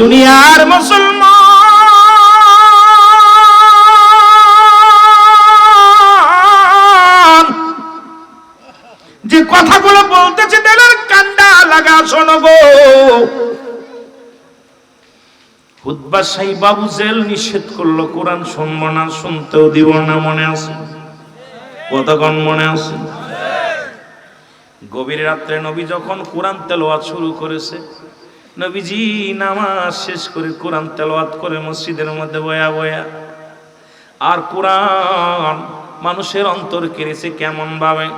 দুনিয়ার মুসলমান। যে কথাগুলো বলতেছে দিলের কান্ডা লাগা, শোনো বাবু জেল নিষেধ করল, কোরআন শুনব না, শুনতেও দিব না, মনে আছে? কতক্ষণ মনে আছে? গভীর রাত্রে নবী যখন কোরআন তেলোয়াত শুরু করেছে নবীজি, নামাজ শেষ করে কোরআন তেলোয়াত করে মসজিদের মধ্যে বয়া বয়া। আর কোরআন মানুষের অন্তর কেড়েছে কেমন ভাবে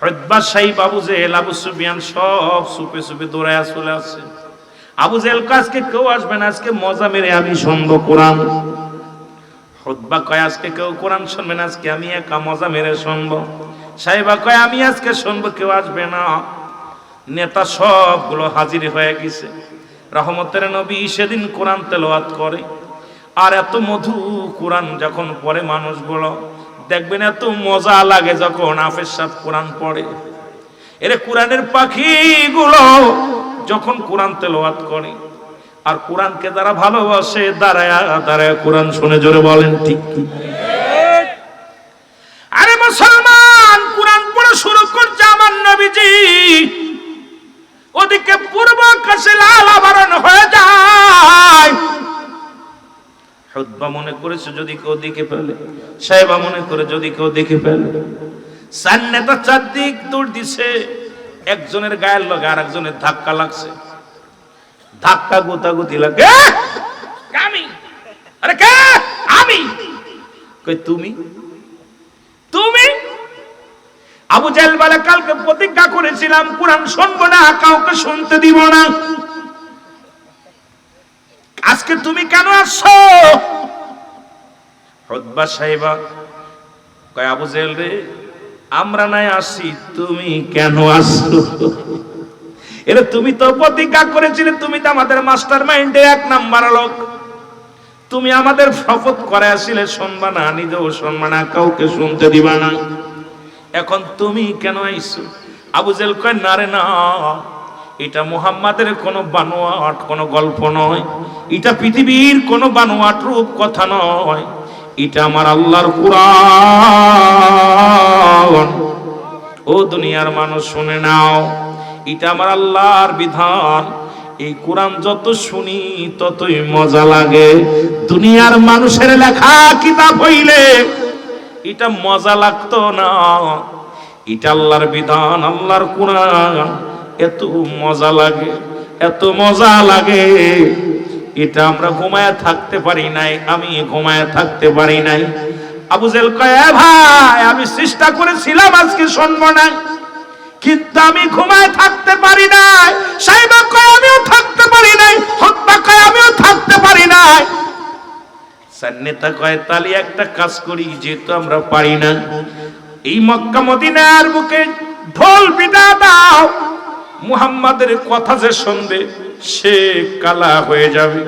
হয়বা সাই বাবু জেল, আবু সুফিয়ান সব সুপে সুপে দৌড়ায় চলে আসছে। আবু জেল আজকে কেউ আসবে না, আজকে মজা মেরে আমি শুনব কোরআন। হতবা কয়, আজকে কেউ কোরআন শুনবে না, আজকে আমি একা মজা মেরে শুনব। সাহেবা কয়, আমি আজকে শুনব, কেউ আসবে না। নেতা সবগুলো হাজির হয়ে গেছে। রহমতের নবী সেদিন কোরআন তেলাওয়াত করে। আর এত মধু কোরআন যখন পড়ে মানুষগুলো দেখবেন এত মজা লাগে যখন আফের সাথ কোরআন পড়ে। এর কোরআনের পাখিগুলো যখন কোরআন তেলাওয়াত করে, আর কোরআনকে যারা ভালোবাসে, দাঁড়ায় দাঁড়ায় কোরআন শুনে জোরে বলেন ঠিক কি? আরে মুসলমান, কোরআন পড়া শুরু করছে আমার নবীজি। ওদিকে পূর্ব আকাশে লাল আবরণ হয়ে যায়। হুদ্বা মনে করেছে যদি কেউ দেখে ফেলে। সাহেবা মনে করে যদি কেউ দেখে ফেলে। চার নেতা চারদিক দৌড় দিছে। একজনের গায়ের লগে আর একজনের ধাক্কা লাগছে। ধাক্কা গোতাগুতি লাগে। আমি। আরে কে? আমি। কই তুমি তুমি? আবু জাহেল বলে, কালকে প্রতিজ্ঞা করেছিলাম, কোরআন শুনব না, কাউকে শুনতে দিব না। আজকে তুমি কেন আসছো? হতবা সাহেবা কয়, আবু জাহেল রে, আমরা নাই আসি, তুমি কেন আসছো? এটা তুমি তো প্রতিজ্ঞা করেছিলে, তুমি তো আমাদের মাস্টার মাইন্ডে এক নাম্বার লোক। তুমি আমাদের শপথ করে আসলে, শুনবা না, নিজেও শুনবা না, কাউকে শুনতে দিবা না। এখন তুমি কেন আইছো? আবু জেল কয়, না রে, না। এটা মুহাম্মাদের কোনো বানোয়াট, কোনো গল্প নয়। এটা পৃথিবীর কোনো বানোয়াট রূপ কথা নয়। এটা আমার আল্লাহর কুরআন। ও দুনিয়ার মানুষ, শুনে নাও। এটা আমার আল্লাহর বিধান। এই কোরআন যত শুনি, ততই মজা লাগে। দুনিয়ার মানুষের লেখা কিতাব হইলে এটা মজা লাগতো না। এটা আল্লাহর বিধান, আল্লাহর কোরআন। এত মজা লাগে, এত মজা লাগে। এটা আমরা ঘুমায় থাকতে পারি নাই, আমি ঘুমায় থাকতে পারি নাই। আবু জেল কয় "এ ভাই, আমি চেষ্টা করেছিলাম, আজকে শুনব না। কিন্তু আমি ঘুমায় থাকতে পারি নাই। সাইবা কয়, আমিও থাকতে পারি নাই। হত্যা কয়, আমিও থাকতে পারি নাই। সান্নেতা কয় তালি একটা কাজ করি, যেহেতু আমরা পারি না। এই মক্কা মদিনার বুকে ঢোল পিটা দাও, মুহাম্মাদের কথা যে শুনবে, সে কালা হয়ে যাবে।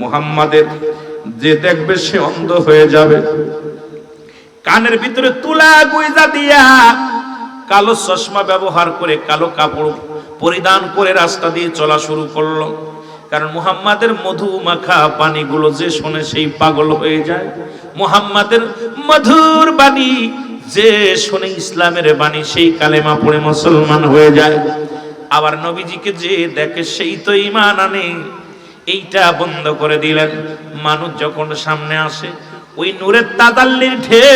মুহাম্মাদের যে দেখবে, সে অন্ধ হয়ে যাবে। কানের ভিতরে তুলা গুইজা দিয়া কালো চশমা ব্যবহার করে কালো কাপড় পরিধান করে রাস্তা দিয়ে চলা শুরু করল। কারণ মুহাম্মাদের মধু মাখা পানিগুলো যে শোনে সেই পাগল হয়ে যায়। মুহাম্মাদের মধুর বাণী যে শোনে ইসলামের বাণী সেই কালেমা পড়ে মুসলমান হয়ে যায়। আবার নবীজিকে যে দেখে সেই তো ইমান আনে। এইটা বন্ধ করে দিলেন। মানুষ যখন সামনে আসে, ওই নূরের তাদাল্লির ঢে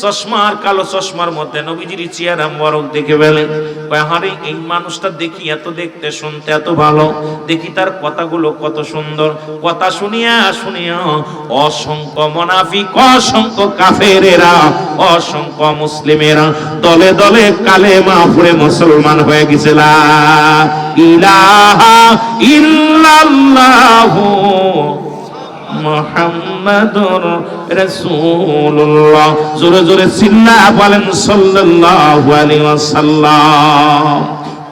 চশমার, কালো চশমার মধ্যে নবীজির চেয়ারা বরক দেখে ফেলেন হারে এই মানুষটা দেখি এত দেখতে, শুনতে এত ভালো। দেখি তার কথাগুলো কত সুন্দর। কথা শুনিয়া শুনিয়া, অসংখ্য মনাফিক, অসংখ্য কাফেরেরা, অসংখ্য মুসলিমেরা দলে দলে কালে মাহপুরে মুসলমান হয়ে গেছিল। ইলাহা ইল্লাল্লাহু মোহাম্মদুর রাসূলুল্লাহ। জোরে জোরে চিল্লা বলেন সাল্লাল্লাহু আলাইহি ওয়াসাল্লাম।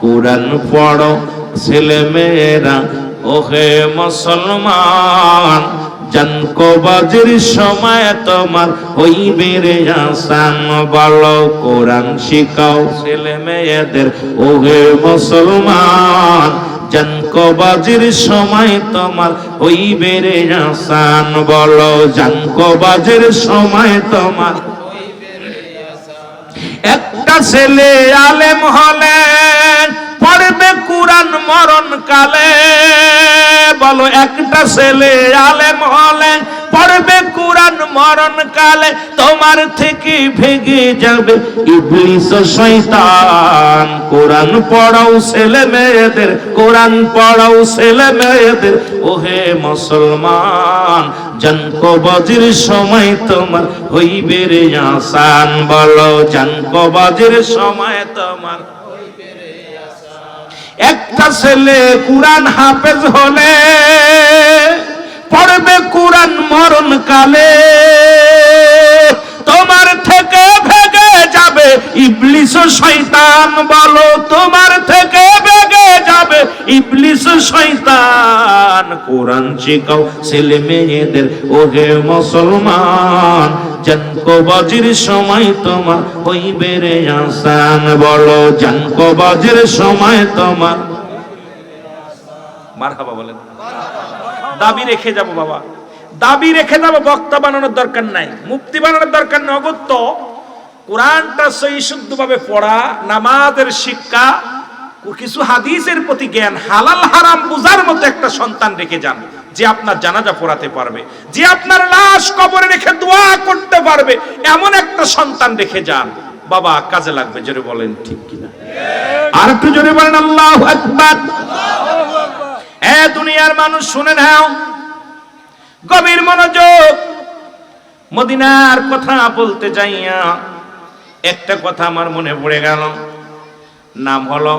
কোরআন পড়ো ছেলে মেয়েরা ওহে মুসলমান জানকো বাজির সময় তোমার হইবে রে আসান, বলো কোরআন শিখাও ছেলে মেয়েদের ওহে মুসলমান। জানকবাজির সময় তোমার ওই বেরে আসান, বলো জানকবাজির সময় তোমার একটা ছেলে আলেম হলেন, পড়বে কুরআন মরণ কালে বলো একটা ছেলে আলেম পড়বে মরণ কালে তোমার থেকে ভেগে যাবে। ইবলিস শয়তান, কোরআন পড়াও ছেলে মেয়েদের, কোরআন পড়াও ছেলে মেয়েদের। ওহে মুসলমান জানকবাজির সময় তোমার হইবে রে আসান, বলো জানকবাজির সময় তোমার একটা ছেলে কুরআন হাফেজ হলে পড়বে কুরআন মরণ কালে তোমার থেকে ভেগে যাবে ইবলিস ও শয়তান, বলো তোমার থেকে ভেগে যাবে ইবলিস ও শয়তান। কোরআন শিখাও ছেলে মেয়েদের, ওহে মুসলমান জানকবাজির সময় তোমার হইবে রে আসান, বলো জানকবাজির সময় তোমার মারহাবা বলেন। দাবি রেখে যাব বাবা। দাবি রেখে যাব, বক্তা বানানোর দরকার নাই। মুক্তি বানানোর দরকার নাই। অগত্য, কোরআনটা সহি শুদ্ধভাবে পড়া, নামাজের শিক্ষা, কিছু হাদিসের প্রতি জ্ঞান, হালাল হারাম বুঝার মতো একটা সন্তান রেখে যান, যে আপনার জানাজা পড়াতে পারবে, যে আপনার লাশ কবরে রেখে দোয়া করতে পারবে, এমন একটা সন্তান রেখে যান। বাবা, কাজে লাগবে, জোরে বলেন, ঠিক কিনা? আর একটু জোরে বলেন, আল্লাহ আকবার। এ দুনিয়ার মানুষ শুনে নাও। গভীর মনোযোগ। মদিনার কথা বলতে যাইয়া একটা কথা আমার মনে পড়ে গেল। নাম হলো,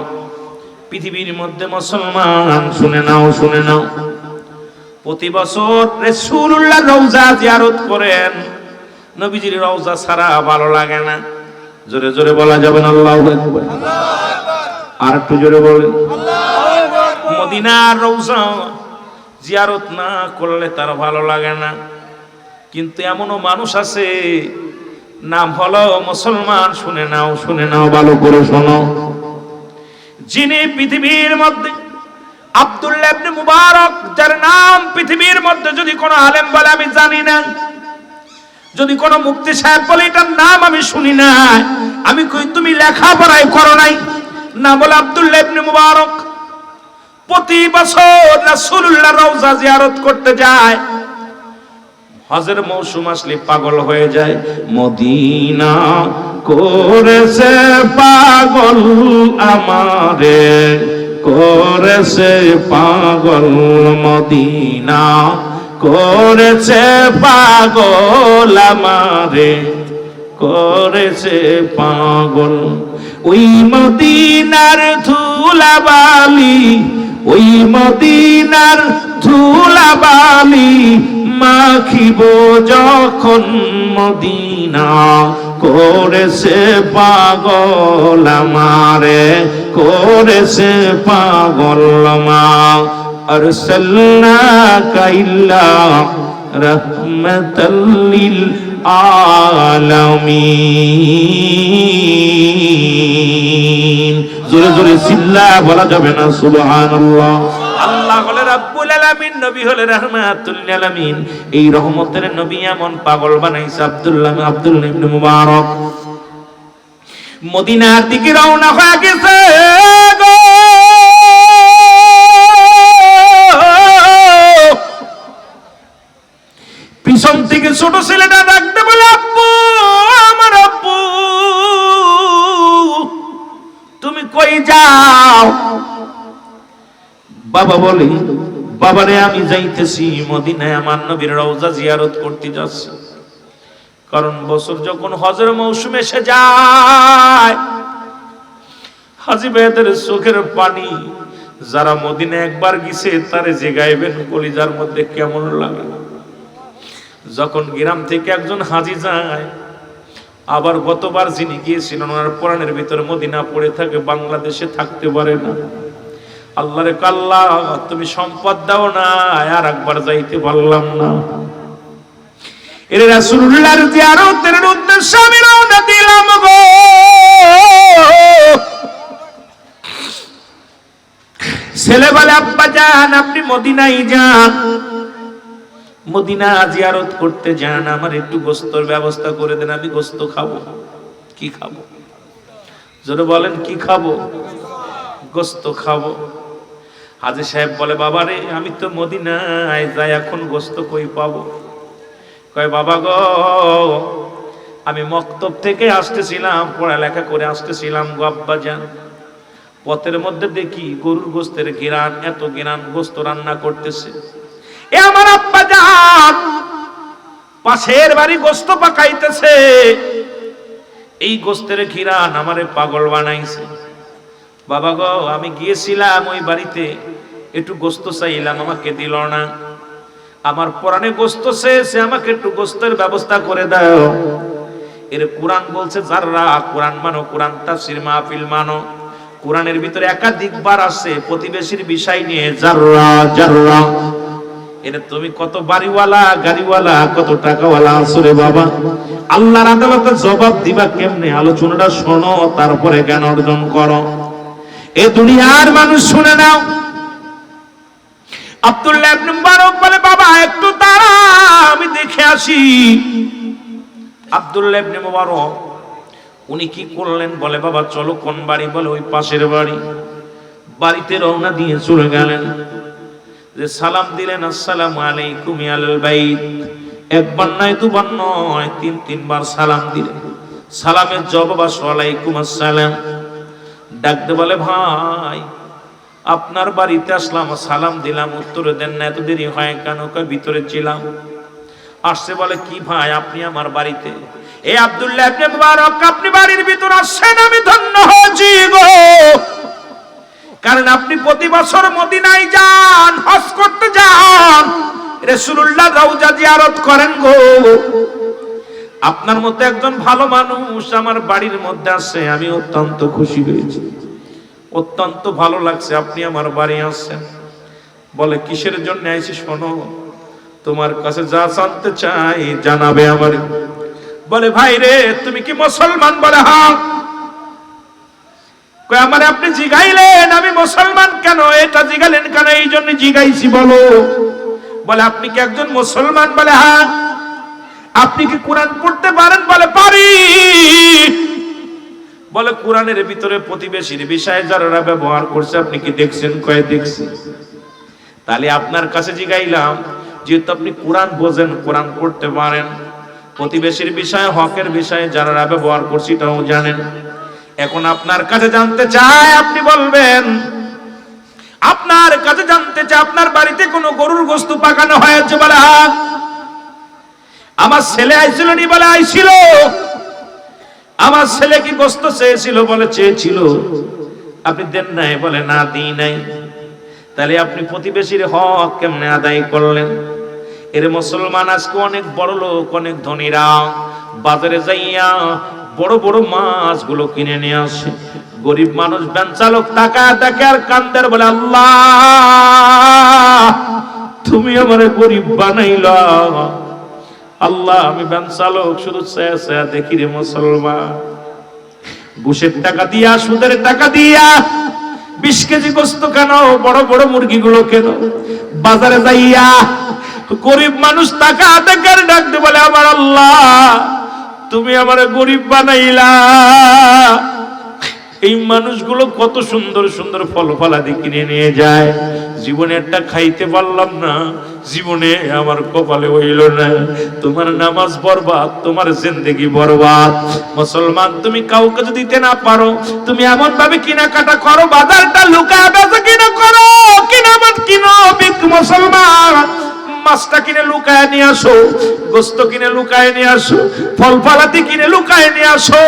পৃথিবীর মধ্যে মুসলমান, শুনে নাও শুনে নাও। প্রতি বছর রাসূলুল্লাহ রওজা জিয়ারত করেন। নবীজির রওজা ছাড়া ভালো লাগে না। জোরে জোরে বলা যাবে না, আল্লাহু আর একটু জোরে বলেন। মদিনার রওজা জিয়ারত না করলে তার ভালো লাগে না। কিন্তু এমনও মানুষ আছে, নাম হলো মুসলমান, শুনে নাও শুনে নাও, ভালো করে শোনো। যিনি পৃথিবীর মধ্যে, আব্দুল্লাহ ইবনে মুবারক, যার নাম পৃথিবীর মধ্যে যদি কোনো আলেম বলে, আমি জানি না। যদি কোনো মুক্তি সাহেব বলে, এটার নাম আমি শুনি না। আমি কই, তুমি লেখাপড়াই করো নাই? না বলে আব্দুল্লাহ ইবনে মুবারক প্রতি বছর রাসূলুল্লাহ রওজা জিয়ারত করতে যায়। হজের মৌসুম আসলে পাগল হয়ে যায়। মদিনা করেছে পাগল আমারে, করেছে পাগল মদিনা, করেছে পাগল আমারে, করেছে পাগল। ওই মদিনার ধুলাবালি ওই মদিনার ধুলাবালি মাখিব যখন মদিনা করেছে পাগল আমারে করেছে পাগল মা أرسلناك إلا رحمة للعالمين জোরে জোরে চিল্লা বলা যাবে না, সুবহানাল্লাহ। আল্লাহ হলে রাব্বুল আলামিন, নবী হলে রাহমাতুল আলামিন। এই রহমতের নবী এমন পাগল বানাইছে আব্দুল্লাহ আব্দুল্লাহ ইবনে মুবারক। মদিনার দিকে রওনা হয়ে গেছে গো। পিছন থেকে ছোট ছেলেটা ডাকতে কই যাও? বাবা বলে, বাবারে, আমি যাইতেছি মদিনায়, আমার নবীর রওজা জিয়ারত করতে যাচ্ছি। কারণ বছর যখন হজের মৌসুম এসে যায়, হাজি ভাইদের চোখের পানি যারা মদিনে একবার গেছে, তারে যে গাইবেন কলিজার মধ্যে কেমন লাগে যখন গ্রাম থেকে একজন হাজি যায় আবার গতবার যিনি গিয়েছিলেন, ওনার কোরআনের ভিতরে মদিনা পড়ে থাকে, বাংলাদেশে থাকতে পারে না। আল্লাহ রে কাল্লা তুমি সম্পদ দাও না, আর একবার যাইতে পারলাম না। এর রাসূলুল্লাহর জিয়ারতের উদ্দেশ্যে আমি রওনা দিলাম গো। ছেলে বলে আব্বা যান, আপনি মদিনায় যান। মদিনা জিয়ারত করতে যান, আমার একটু গোস্তর ব্যবস্থা করে দেন, আমি গোস্ত খাব। কি খাব? জোরে বলেন, কি খাব? গোস্ত খাব। হাজি সাহেব বলে, বাবা রে, আমি তো মদিনায় যাই, এখন গোস্ত কই পাবো? কয়, বাবা গো, আমি মক্তব থেকে আসতেছিলাম, পড়ালেখা করে আসতেছিলাম গো আব্বা যান পথের মধ্যে দেখি গরুর গোস্তের গিরান, এত গিরান গোস্ত রান্না করতেছে। এ আমার আব্বা যান। পাশের বাড়ি গোস্ত পাকাইতেছে। এই গোস্তের ঘিরান আমারে পাগল বানাইছে। বাবা গো, আমি গিয়েছিলাম ওই বাড়িতে। একটু গোস্ত চাইলাম, আমাকে দিল না। আমার পরাণে গোস্ত সে আমাকে একটু গোস্তের ব্যবস্থা করে দাও। এর কোরআন বলছে, যাররা কোরআন মানো, কোরআন তাফসির মাহফিল মানো, কোরআনের ভিতরে একাধিকবার আছে, প্রতিবেশীর বিষয় নিয়ে, যাররা যাররা। এটা তুমি কত বাড়িওয়ালা, গাড়িওয়ালা, কত টাকাওয়ালা আসরে বাবা? আল্লাহর আদালতে জবাব দিবা কেমনে? আলোচনাটা শোনো, তারপরে জ্ঞান অর্জন করো। এ দুনিয়ার মানুষ শুনে নাও। আব্দুল্লাহ মুবারক বলে, বাবা, একটু দাঁড়া, আমি দেখে আসি। আব্দুল্লাহ ইবনে মুবারক, উনি কি করলেন বলে, বাবা, চলো কোন বাড়ি? বলে, ওই পাশের বাড়ি। বাড়িতে রওনা দিয়ে চলে গেলেন। যে সালাম দিলেন, আসসালাম আলাইকুম ইয়াল বাইত। একবার নয়, দুবার নয়, তিন, তিনবার সালাম দিলেন। সালামের জবাব আসসালাইকুম আসসালাম। ডাকতে বলে, ভাই, আপনার বাড়িতে আসলাম, সালাম দিলাম, উত্তরে দেন না, এত দেরি হয় কেন? ভিতরে ছিলাম? আসছে বলে, কি ভাই, আপনি আমার বাড়িতে? এ আব্দুল্লাহ ইবনে মুবারক, আপনি বাড়ির ভিতর আসছেন, আমি ধন্য হয়েছি গো। কারণ আপনি প্রতি বছর মদিনায় যান, হজ করতে যান। রাসূলুল্লাহ রওজা জিয়ারত করেন গো। আপনার মতো একজন ভালো মানুষ আমার বাড়ির মধ্যে আছে, আমি অত্যন্ত খুশি হয়েছি। অত্যন্ত ভালো লাগছে আপনি আমার বাড়ি আসছেন। বলে, কিসের জন্য আইছি শোনো? তোমার কাছে যা জানতে চাই জানাবে আমার। বলে, ভাই রে, তুমি কি মুসলমান? বলে হ্যাঁ। আমারে আপনি জিগাইলেন, আমি মুসলমান কেন? এটা জিগালেন কেন? এই জন্য জিগাইছি, বলো। বলে, আপনি কি একজন মুসলমান? বলে হ্যাঁ। আপনি কি কোরআন পড়তে পারেন? বলে, পারি। বলে, কোরআনের ভিতরে প্রতিবেশীর বিষয়ে যারা ব্যবহার করছে, আপনি কি দেখছেন? কয়ে, দেখছি। তাহলে আপনার কাছে জিগাইলাম, যেহেতু আপনি কোরআন বোঝেন, কোরআন পড়তে পারেন। প্রতিবেশীর বিষয়ে, হকের বিষয়ে যারা ব্যবহার করছি, এটাও জানেন। এখন আপনার কাছে জানতে চায় আপনি বলবেন, আপনার কাছে জানতে চায় আপনার বাড়িতে কোনো গরুর গোস্ত পাকানো হয়েছে বলে? আমার ছেলে আইছিল নি বলে? আইছিল। আমার ছেলে কি গোস্ত চেয়েছিল বলে? চেয়েছিল। আপনি দেন নাই বলে? না, দিই নাই। তাহলে আপনি প্রতিবেশীর হক কেমনে আদায় করলেন? এর মুসলমান আজকে অনেক বড় লোক অনেক ধনীরা। বাজারে যাইয়া বড় বড় মাছগুলো কিনে নিয়ে আসে। গরিব মানুষ ব্যান চালক টাকা টাকা আর কান্দের বলে, আল্লাহ, তুমি আমারে গরিব বানাইলা। আল্লাহ, আমি ব্যান চালক শুধু চেয়ে চেয়ে দেখি রে মুসলমান। ঘুষের টাকা দিয়া, সুদের টাকা দিয়া, বিশ কেজি গোস্ত কেন, বড় বড় মুরগিগুলো কেন? বাজারে যাইয়া গরিব মানুষ টাকা টাকার ডাকতে বলে, আমার আল্লাহ তুমি আমার গরিব বানাইলা। এই মানুষগুলো কত সুন্দর সুন্দর ফল ফলাদি কিনে নিয়ে যায়। জীবনে একটা খাইতে পারলাম না, জীবনে আমার কপালে হইল না। তোমার নামাজ বরবাদ, তোমার জিন্দেগি বরবাদ। মুসলমান, তুমি কাউকে যদি দিতে না পারো, তুমি এমন ভাবে কেনাকাটা করো, বাজারটা লুকায় বেচা কিনা করো। কিনা কিনো মুসলমান। মাছটা কিনে লুকায় নিয়ে আসো, গোস্ত কিনে লুকায় নিয়ে আসো ফল ফলাতি কিনে লুকায় নিয়ে আসো,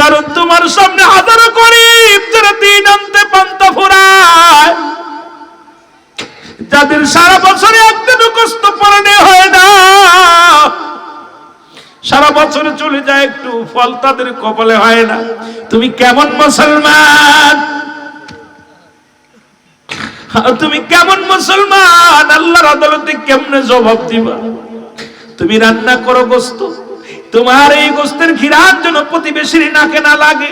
কারণ তোমার সামনে হাজারো গরিব দিন আনতে পান্তা ফুরায়। যাদের সারা বছরে একদিন গোস্ত পরনে হয় না, সারা বছরে চলে যায় একটু, ফল তাদের কপালে হয় না। তুমি কেমন মুসলমান তুমি কেমন মুসলমান? আল্লাহর আদালতে কেমনে জবাব দিবা? তুমি রান্না করো গোস্ত। তোমার এই গোস্তের ঘিরার জন্য প্রতিবেশীর নাকে না লাগে।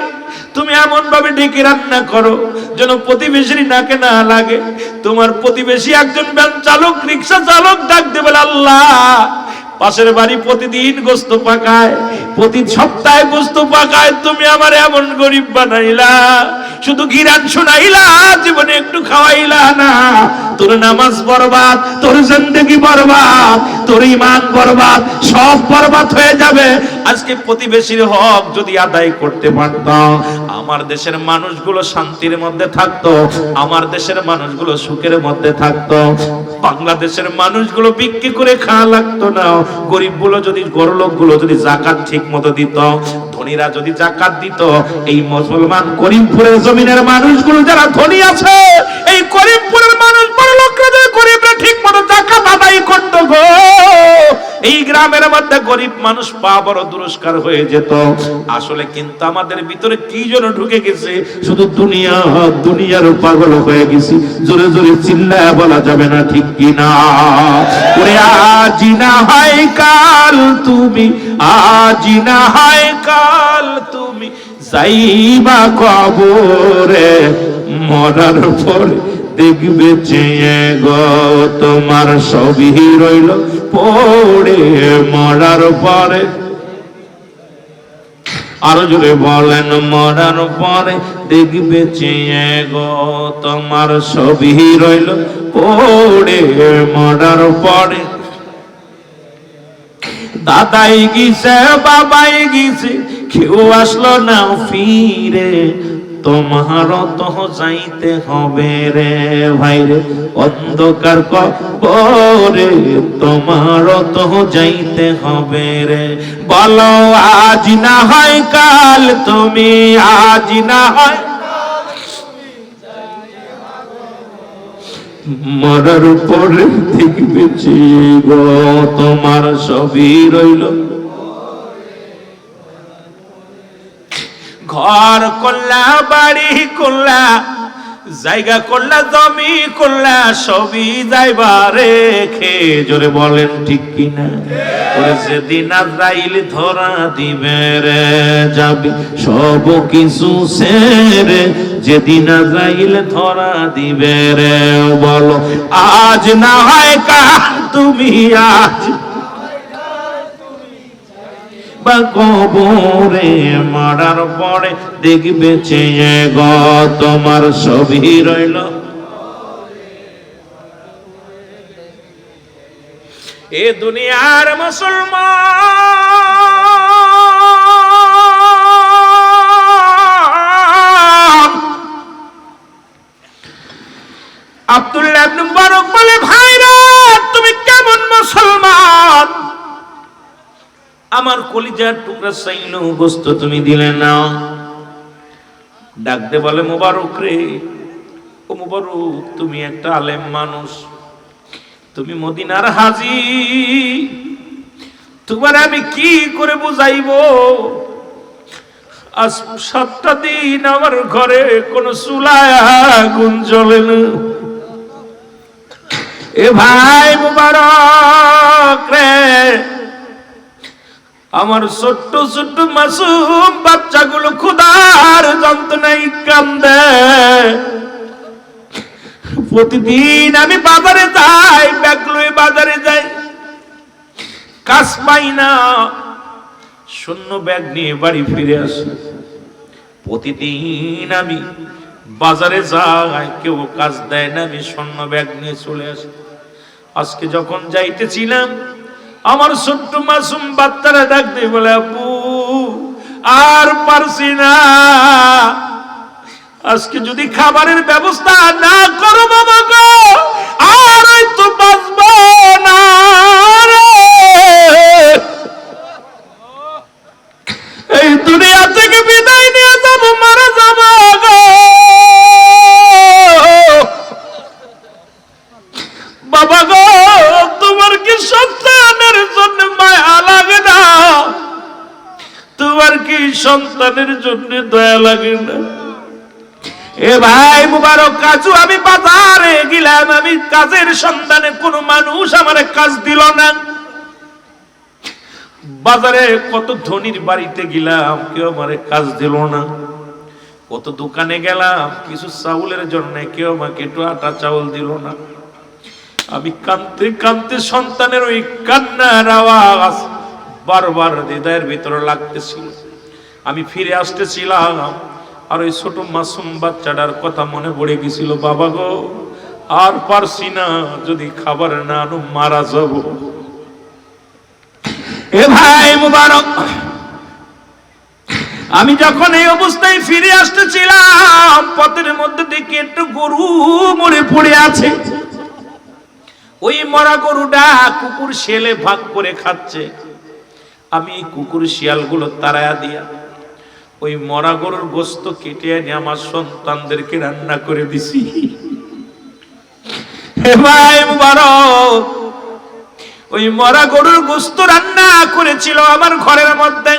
তুমি এমন ভাবে ডেকে রান্না করো যেন প্রতিবেশীর নাকে না লাগে। তোমার প্রতিবেশী একজন চালক, রিক্সা চালক ডাক দেবে আল্লাহ পাশের বাড়ি প্রতিদিন গোস্ত পাকায়, প্রতি সপ্তাহে গোস্ত পাকায়, তুমি আমার এমন গরিব বানাইলা, শুধু গিরান শোনাইলা, জীবনে একটু খাওয়াইলা না। তোর নামাজ বরবাদ, তোর জিন্দগি বরবাদ, তোর ইমান বরবাদ, সব বরবাদ হয়ে যাবে। আজকে প্রতিবেশীর হক যদি আদায় করতে পারতাম, আমার দেশের মানুষগুলো শান্তির মধ্যে থাকতো, আমার দেশের মানুষগুলো সুখের মধ্যে থাকতো, বাংলাদেশের মানুষগুলো বিক্রি করে খাওয়া লাগতো না, গরিবগুলো যদি গরলোকগুলো যদি জাকাত ঠিক মতো দিত, ধনীরা যদি জাকাত দিত, এই মুসলমান করিমপুরের জমিনের মানুষগুলো যারা ধনী আছে গ্রামের মধ্যে গরিব মানুষ পা বড় দুরস্কার হয়ে যেত। আসলে কিন্তু আমাদের ভিতরে কি যেন ঢুকে গেছে, শুধু দুনিয়া, দুনিয়ার পাগল হয়ে গেছি। জোরে জোরে চিল্লায় বলা যাবে না ঠিক কি না ওরে আজি না হয় কাল তুমি, আজি না হয় কাল তুমি, যাইবা কবরে, মরার পরে দেখবে চেয়ে গো তোমার সবই রইল। পড়ে মরার পরে। আরও জোরে বলেন, মরার পরে দেখবে চেয়ে গো, তোমার সবই রইল। পড়ে মরার পরে। দাদাই গিছে বাবাই গিছে কেউ আসলো না ফিরে। তোমার যাইতে হবে রে ভাই রে। অন্ধকার কবরে তোমার যাইতে হবে রে। বলো, আজ না হয় কাল, তুমি আজ না হয় মরার পরে দেখবে গো তোমার সবই রইল। ঘর করলা, বাড়ি করলা, জায়গা করলা, জমি করলা, সবই যাইবা রেখে। জোরে বলেন ঠিক কিনা? সেদিন আজরাইল ধরা দিবে রে, যাবি সব কিছু সেরে। যেদিন আজরাইল ধরা দিবে রে, বলো, আজ না হয় কা তুমি আজ বা কবরে মারার পরে দেখবে চেয়ে গ, তোমার সবই রইল। এ দুনিয়ার মুসলমান। আব্দুল্লাহ মুবারক বলে, ভাইরা, তুমি কেমন মুসলমান? আমার কলিজার টুকরা সাইনু গোস্ত তুমি দিলে না। ডাকতে বলে, মোবারক রে। ও মোবারক, তুমি একটা আলেম মানুষ। তুমি মদিনার হাজি। তোমার আমি কি করে বুঝাইবো? আজ সাতটা দিন আমার ঘরে কোনো আগুন জ্বলে না। এ ভাই মুবারক রে। আমার ছোট্ট ছোট্ট মাসুম বাচ্চাগুলো ক্ষুধার যন্ত্রণায় কান্দে। প্রতিদিন আমি বাজারে যাই, ব্যাগ লয়ে বাজারে যাই। কাজ পাই না। শূন্য ব্যাগ নিয়ে বাড়ি ফিরে আসি। প্রতিদিন আমি বাজারে যাই, কেউ কাজ দেয় না, আমি স্বর্ণ ব্যাগ নিয়ে চলে আসি। আজকে যখন যাইতেছিলাম আমার ছোট্ট মাসুম বাচ্চারা ডাক বলে, আপু, আর পারছি না। আজকে যদি খাবারের ব্যবস্থা না করো বাবা সন্তানের জন্য দয়া লাগে না। এ ভাই মুবারক কাজু, আমি বাজারে গেলাম, আমি কাজের সন্ধানে কোনো মানুষ আমার কাজ দিল না। বাজারে কত ধনির বাড়িতে গেলাম, কেউ আমার কাজ দিল না। কত দোকানে গেলাম, কিছু চাউলের জন্য কেউ আমাকে একটু আটা চাউল দিল না। আমি কানতে কানতে সন্তানের ওই কান্নার আওয়াজ বারবার হৃদয়ের ভিতরে লাগতেছিল। আমি ফিরে আসতেছিলাম। আর ওই ছোট মাসুম বাচ্চাটার কথা মনে পড়ে গেছিল, বাবা গো, আর পারছি না, যদি খাবার না আনো মারা যাব। এ ভাই মুবারক, আমি যখন এই অবস্থায় ফিরে আসতেছিলাম, পথের মধ্যে দেখি একটু গরু মরে পড়ে আছে। ওই মরা গরুটা কুকুর শেলে ভাগ করে খাচ্ছে। আমি কুকুর শিয়ালগুলো তারায়া দিয়া ওই মরা গরুর গোস্ত কেটে এনে আমার সন্তানদেরকে রান্না করে দিছি। ওই মরা গরুর গোস্ত রান্না করেছিল আমার ঘরের মধ্যে।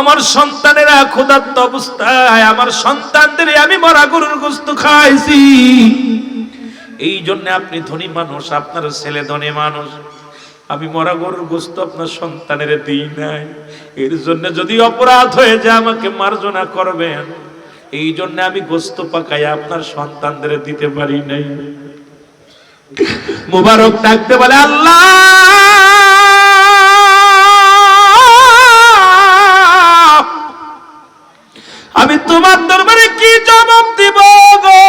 আমার সন্তানেরা ক্ষুধার্ত অবস্থায়, আমার সন্তানদের আমি মরা গরুর গোস্ত খাইছি। এই জন্য আপনি ধনী মানুষ, আপনার ছেলে ধনী মানুষ। আমি মরা গরুর গোস্ত আপনার সন্তানের দিই নাই। এর জন্য যদি অপরাধ হয়ে যায়, আমাকে মার্জনা করবেন। এই জন্য আমি গোস্ত পাকাই আপনার সন্তানদের দিতে পারি নাই। মুবারক ডাকতে বলে, আল্লাহ! আমি তোমার দরবারে কি জবাব দিব গো?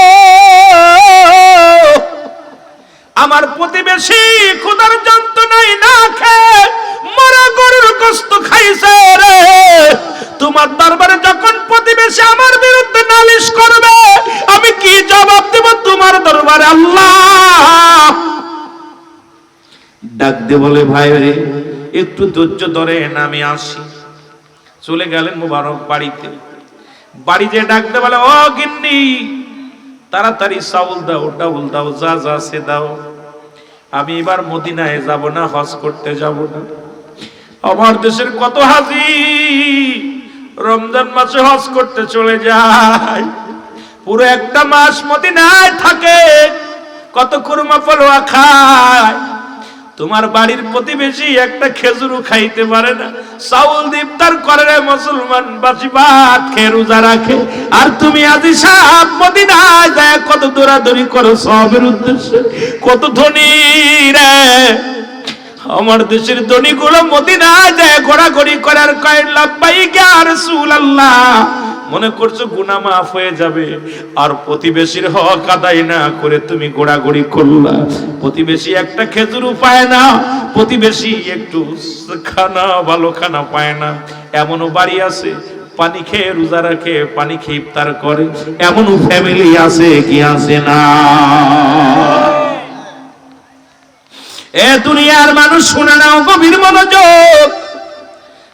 আমার প্রতিবেশী ক্ষুধার যন্ত্রণায় না খেয়ে মরা গরুর গোস্ত খাইছে রে। তোমার দরবারে যখন প্রতিবেশী আমার বিরুদ্ধে নালিশ করবে, আমি কি জবাব দেব তোমার দরবারে? আল্লাহ! ডাক দে বলে, ভাই রে, একটু ধৈর্য ধরেন আমি আসি। চলে গেলেন মুবারক বাড়িতে। বাড়ি যে ডাকতে বলে, ও গিন্নি, তাড়াতাড়ি চাউল দাও, ডাউল দাও, যা যা সে দাও। আমি এবার মদিনায় যাব না, হজ করতে যাব না। আমার দেশের কত হাজি রমজান মাসে হজ করতে চলে যায়। পুরো একটা মাস মদিনায় থাকে, কত কুরমা ফলোয়া খায়। তোমার বাড়ির প্রতিবেশী একটা খেজুরও খাইতে পারে না। চাউল দীপ্তার করে রে মুসলমান বাসি ভাত খেয়ে রোজা রাখে? আর তুমি আজি সাপ মদিনায় যায়, কত দৌড়াদৌড়ি করো সবের উদ্দেশ্যে। কত ধনী রে, আমার দেশের ধনী গুলো মদিনায় যায়, ঘোরাঘুরি করার কয়েক লাভবাই আর আল্লাহ মনে করছ গুনা মাফ হয়ে যাবে? আর প্রতিবেশীর হক আদায় না করে তুমি গোড়াগড়ি করলা। প্রতিবেশী একটা খেজুর পায় না, প্রতিবেশী একটু খানা, ভালো খানা পায় না। এমনও বাড়ি আছে, পানি খেয়ে রোজা রাখে, পানি খেয়ে ইফতার করে। এমনও ফ্যামিলি আছে, কি আছে না? এ দুনিয়ার মানুষ শুনে নাও গভীর মনোযোগ।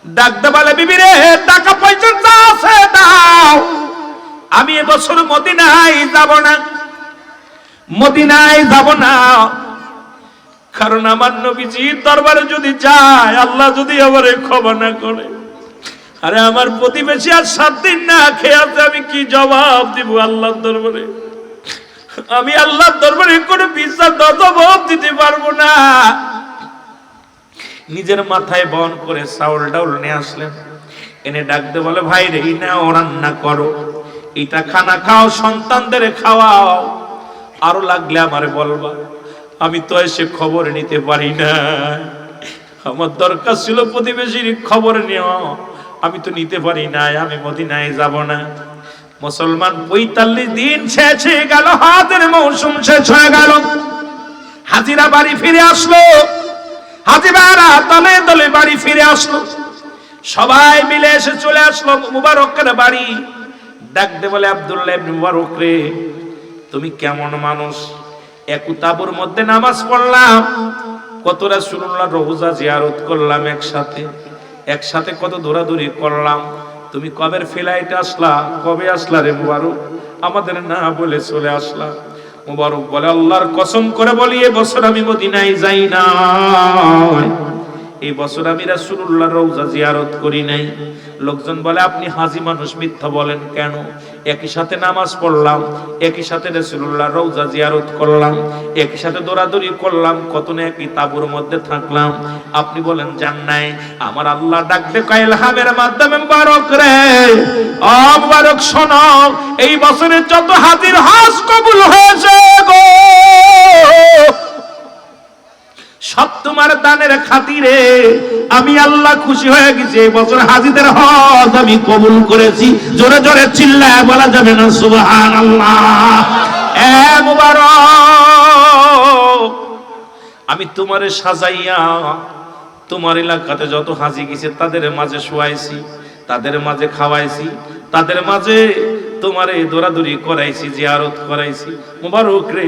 ডাকতে বলে, বিবি রে, টাকা পয়সা যা আছে দাও। আমি এবছর মদিনায় যাব না। মদিনায় যাব না। কারণ আমার নবীজি দরবারে যদি যায়, আল্লাহ যদি আমারে ক্ষমা না করে। আরে আমার প্রতিবেশী আর সাত দিন না খেয়ে আমি কি জবাব দিব আল্লাহর দরবারে? আমি আল্লাহর দরবারে কোনো বিশ্বাস জবাব দিতে পারব না। নিজের মাথায় বহন করে চাউল ডাউল নিয়ে আসলেন। এনে ডাকতে বলে, ভাই রে নাও রান্না করো। এটা খানা খাও, সন্তানদের খাওয়াও। আরও লাগলে আমারে বলবা। আমি তো এসে খবর নিতে পারি না। আমার দরকার ছিল প্রতিবেশীর খবর নেওয়া। আমি তো নিতে পারি না আমি মদিনায় যাব না। মুসলমান পঁয়তাল্লিশ দিন শেষ হয়ে গেল, হাতের মৌসুম শেষ হয়ে গেল। হাজিরা বাড়ি ফিরে আসলো। হাজিবারা দলে দলে বাড়ি ফিরে আসলো। সবাই মিলে এসে চলে আসলো মুবারকের বাড়ি। ডাকতে বলে, আব্দুল্লাহ মুবারক রে, তুমি কেমন মানুষ? একু তাবুর মধ্যে নামাজ পড়লাম, কত রাসূলুল্লাহ রওজা জিয়ারত করলাম একসাথে। একসাথে কত দৌড়াদৌড়ি করলাম। তুমি কবের ফ্লাইটে আসলা? কবে আসলা রে মুবারক? আমাদের না বলে চলে আসলা। মুবারক বলে, আল্লাহর কসম করে বলি, এ বছর আমি মদিনায় যাই না এই বছর আমি রাসূলুল্লাহর রওজা জিয়ারত করি নাই। লোকজন বলে, আপনি হাজি মানুষ মিথ্যা বলেন কেন? একই সাথে নামাজ পড়লাম, একই সাথে রসুল্লাহ রৌজা জিয়ারত করলাম, একই সাথে দৌড়াদৌড়ি করলাম, কত না একই তাবুর মধ্যে থাকলাম। আপনি বলেন জান নাই আমার আল্লাহ ডাকতে কয়েল হামের মাধ্যমে বারক রে। অবারক শোনো, এই বছরের যত হাজির হাজ কবুল হয়েছে গো। সব তোমার দানের খাতিরে আমি আল্লাহ খুশি হয়ে গেছি। এই বছর হাজিদের হজ আমি কবুল করেছি। জোরে জোরে চিল্লায় বলা যাবে না সুবহান আল্লাহ আমি তোমারে সাজাইয়া তোমার এলাকাতে যত হাজি গেছে, তাদের মাঝে শোয়াইছি, তাদের মাঝে খাওয়াইছি, তাদের মাঝে তোমারে দৌড়াদৌড়ি করাইছি, জিয়ারত করাইছি। মুবারক রে,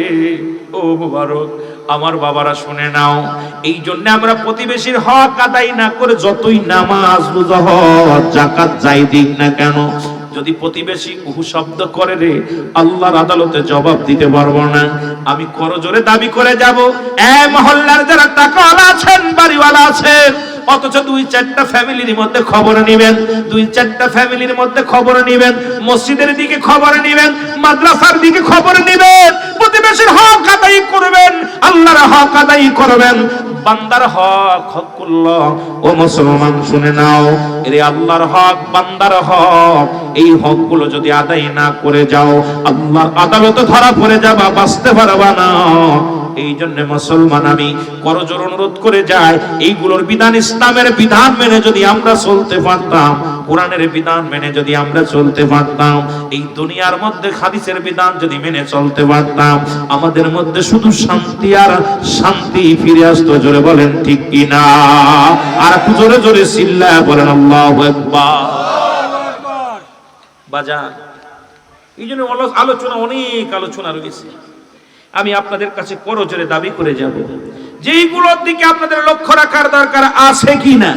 ও মুবারক, আমার বাবারা শুনে নাও। এই জন্য আমরা প্রতিবেশীর হক আদায় না করে যতই নামাজ রোজা হজ জাকাত যাই দিক না কেন, যদি প্রতিবেশী উহু শব্দ করে রে, আল্লাহর আদালতে জবাব দিতে পারব না। আমি করজোরে দাবি করে যাব, এ মহল্লার যারা টাকাওয়ালা আছেন, বাড়িওয়ালা আছেন অথচ দুই চারটা ফ্যামিলির মধ্যে খবর নিবেন, দুই চারটা ফ্যামিলির মধ্যে খবর নিবেন, মসজিদের দিকে খবর নিবেন মাদ্রাসার দিকে খবর নিবেন প্রতিবেশীর হক আদায় করবেন, আল্লাহর হক আদায় করবেন। বান্দার হক হকুল্লাহ। ও মুসলমান, শুনে নাও, এরে আল্লাহর হক, বান্দার হক। এই হকগুলো যদি আদায় না করে যাও আল্লাহ আদালতে ধরা পড়ে যাবা, বাঁচতে পারবা না। এই জন্য মুসলমান, আমি করজোর অনুরোধ করে যাই, এইগুলোর বিধান ইসলামের বিধান মেনে যদি আমরা চলতে পারতাম, কোরআনের বিধান মেনে যদি আমরা চলতে পারতাম, এই দুনিয়ার মধ্যে হাদিসের বিধান যদি মেনে চলতে পারতাম, আমাদের মধ্যে শুধু শান্তি আর শান্তি ফিরে আসতো, জোরে বলেন ঠিক কিনা? আর একটু জোরে জোরে চিল্লা বলেন, আল্লাহু বাজান, এই জন্য আলোচনা, অনেক আলোচনা রয়েছে। আমি আপনাদের কাছে করজোরে দাবি করে যাব। যেইগুলোর দিকে আপনাদের লক্ষ্য রাখার দরকার আছে কি না?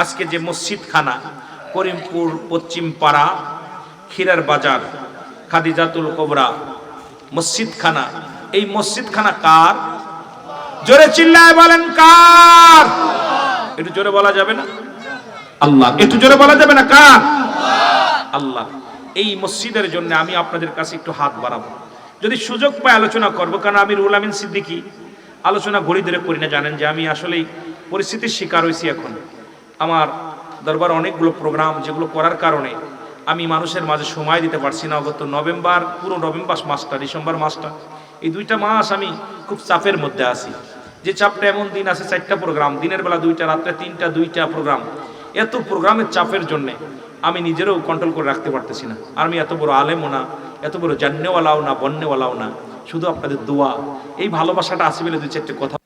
আজকে যে মসজিদ খানা করিমপুর পশ্চিম পাড়া ক্ষীরার বাজার খাদিজাতুল কোবরা মসজিদ খানা এই মসজিদ খানা কার? জোরে চিল্লায় বলেন কার? একটু জোরে বলা যাবে না? আল্লাহ। একটু জোরে বলা যাবে না? কার? আল্লাহ। এই মসজিদের জন্য আমি আপনাদের কাছে একটু হাত বাড়াবো। যদি সুযোগ পাই আলোচনা করব কারণ আমি রুল আমিন সিদ্দিকি আলোচনা ঘড়ি ধরে করি না জানেন যে আমি আসলেই পরিস্থিতির শিকার হয়েছি এখন। আমার দরবার অনেকগুলো প্রোগ্রাম যেগুলো করার কারণে আমি মানুষের মাঝে সময় দিতে পারছি না গত নভেম্বর, পুরো নভেম্বর মাসটা, ডিসেম্বর মাসটা। এই দুইটা মাস আমি খুব চাপের মধ্যে আছি। যে চাপটা এমন দিন আছে, চারটা প্রোগ্রাম দিনের বেলা দুইটা, রাত্রে তিনটা, দুইটা প্রোগ্রাম এত প্রোগ্রামের চাপের জন্যে আমি নিজেরও কন্ট্রোল করে রাখতে পারতেছি না। আর আমি এত বড় আলেমও না, এত বড় জান্নেওয়ালাও না বন্যওয়ালাও না। শুধু আপনাদের দোয়া। এই ভালোবাসাটা আসবে বলে দুই চারটে কথা